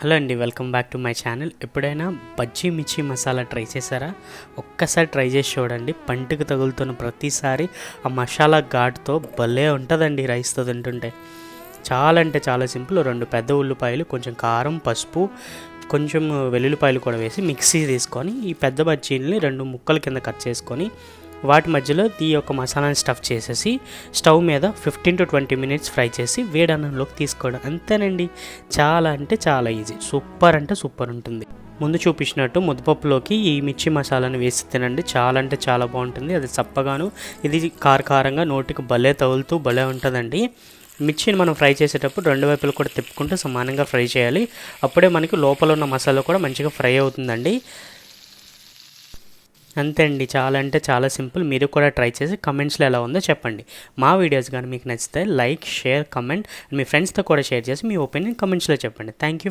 Hello అండి welcome back to my channel. ఎప్పుడైనా బజ్జీ మిర్చి మసాలా ట్రై చేశారా? ఒక్కసారి ట్రై చేసి చూడండి. పంటికి తగులుతున్న ప్రతిసారి ఆ మసాలా ఘాట్తో భలే ఉంటుందండి రైస్తో తింటుంటే. చాలా అంటే చాలా సింపుల్. రెండు పెద్ద ఉల్లిపాయలు కొంచెం కారం పసుపు కొంచెం వెల్లుల్లిపాయలు కూడా వేసి మిక్సీ తీసుకొని ఈ పెద్ద బజ్జీలని రెండు ముక్కల కింద కట్ చేసుకొని వాటి మధ్యలో ఈ యొక్క మసాలాని స్టఫ్ చేసేసి స్టవ్ మీద fifteen to twenty minutes fry చేసి వేడన్నంలోకి తీసుకోవడం అంతేనండి. చాలా అంటే చాలా ఈజీ సూపర్ అంటే సూపర్ ఉంటుంది. ముందు చూపించినట్టు ముద్దపప్పులోకి ఈ మిర్చి మసాలాని వేసి తినండి. చాలా అంటే చాలా బాగుంటుంది. అది చప్పగాను ఇది కారకారంగా నోటికి భలే తగులుతూ భలే ఉంటుందండి. మిర్చిని మనం ఫ్రై చేసేటప్పుడు రెండు వైపులు కూడా తిప్పుకుంటూ సమానంగా ఫ్రై చేయాలి. అప్పుడే మనకి లోపల ఉన్న మసాలా కూడా మంచిగా ఫ్రై అవుతుందండి. అంతే అండి. చాలా అంటే చాలా సింపుల్. మీరు కూడా ట్రై చేసి కమెంట్స్లో ఎలా ఉందో చెప్పండి. మా వీడియోస్ కానీ మీకు నచ్చితే లైక్ షేర్ కమెంట్ మీ ఫ్రెండ్స్తో కూడా షేర్ చేసి మీ ఒపీనియన్ కమెంట్స్లో చెప్పండి. Thank you.